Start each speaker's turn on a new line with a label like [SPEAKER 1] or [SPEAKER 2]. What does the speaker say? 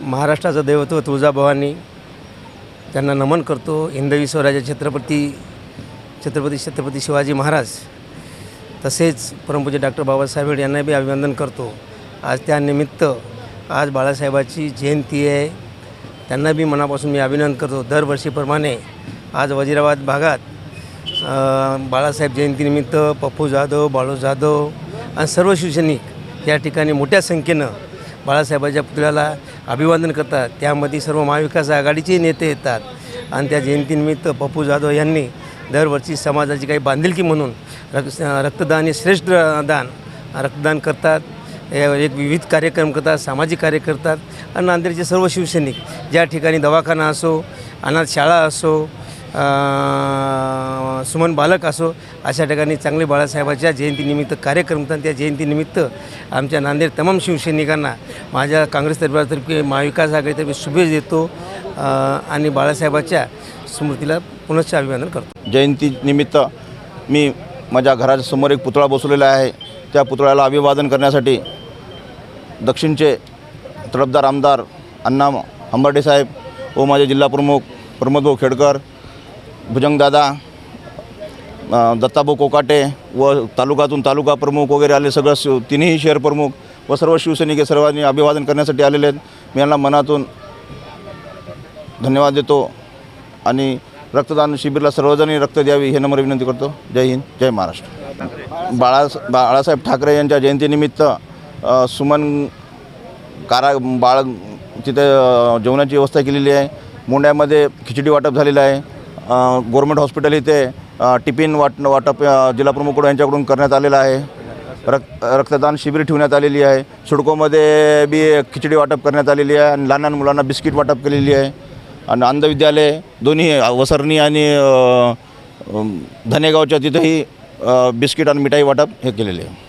[SPEAKER 1] महाराष्ट्राचं दैवत्व तुळजाभवानी त्यांना नमन करतो. हिंदवी स्वराज्य छत्रपती छत्रपती छत्रपती शिवाजी महाराज तसेच परमपूज्य डॉक्टर बाबासाहेब आंबेडकर यांना बी अभिनंदन करतो. आज त्यानिमित्त आज बाळासाहेबाची जयंती आहे. त्यांना बी मनापासून मी अभिनंदन करतो. दरवर्षीप्रमाणे आज वजिराबाद भागात बाळासाहेब जयंतीनिमित्त पप्पू जाधव बाळू जाधव आणि सर्व शिवसैनिक या ठिकाणी मोठ्या संख्येनं बाळासाहेबाच्या पुतळ्याला अभिवादन करतात. त्यामध्ये सर्व महाविकास आघाडीचे नेते येतात. आणि त्या जयंतीनिमित्त पप्पू जाधव यांनी दरवर्षी समाजाची काही बांधिलकी म्हणून रक्त रक्तदान हे श्रेष्ठ दान. रक्तदान करतात. एक विविध कार्यक्रम करतात सामाजिक कार्य करतात. आणि नांदेडचे सर्व शिवसैनिक ज्या ठिकाणी दवाखाना असो अनाथ शाळा असो सुमन बालक असो अशा ठिकाणी चांगले बाळासाहेबाच्या जयंतीनिमित्त कार्यक्रम होतात. त्या जयंतीनिमित्त आमच्या नांदेड तमाम शिवसैनिकांना माझ्या काँग्रेस तर्फे महाविकास आघाडीतर्फे शुभेच्छा देतो. आणि बाळासाहेबाच्या स्मृतीला पुनश्च अभिवादन करतो.
[SPEAKER 2] जयंतीनिमित्त मी माझ्या घराच्या समोर एक पुतळा बसवलेला आहे. त्या पुतळ्याला अभिवादन करण्यासाठी दक्षिणचे तडफदार आमदार अण्णा हंबर्डे साहेब व माझे जिल्हाप्रमुख प्रमोदभाऊ खेडकर भुजंगदादा दत्ताभाऊ कोकाटे व तालुक्यातून तालुका प्रमुख वगैरे आले सगळं शिव तिन्ही शहर प्रमुख व सर्व शिवसैनिक सर्वांनी अभिवादन करण्यासाठी आलेले आहेत. मी यांना मनातून धन्यवाद देतो. आणि रक्तदान शिबिरला सर्वजणी रक्त द्यावी हे नम्र विनंती करतो. जय हिंद जय महाराष्ट्र. बाळा बाळासाहेब ठाकरे यांच्या जयंतीनिमित्त सुमन कारा बाळ तिथे जेवणाची व्यवस्था केलेली आहे. मोंड्यामध्ये खिचडी वाटप झालेलं आहे. गव्हर्मेंट हॉस्पिटल इथे टिफिन वाट वाटप जिल्हाप्रमुखकडून जिल्हाप्रमुख यांच्याकडून करण्यात आलेलं आहे. रक्त रक्तदान शिबिर ठेवण्यात आलेली आहे. सुडकोमध्ये बी खिचडी वाटप करण्यात आलेली आहे आणि लहान लहान मुलांना बिस्किट वाटप केलेली आहे. आणि अंधविद्यालय दोन्ही वसरणी आणि धनेगावच्या तिथंही बिस्किट आणि मिठाई वाटप हे केलेले आहे.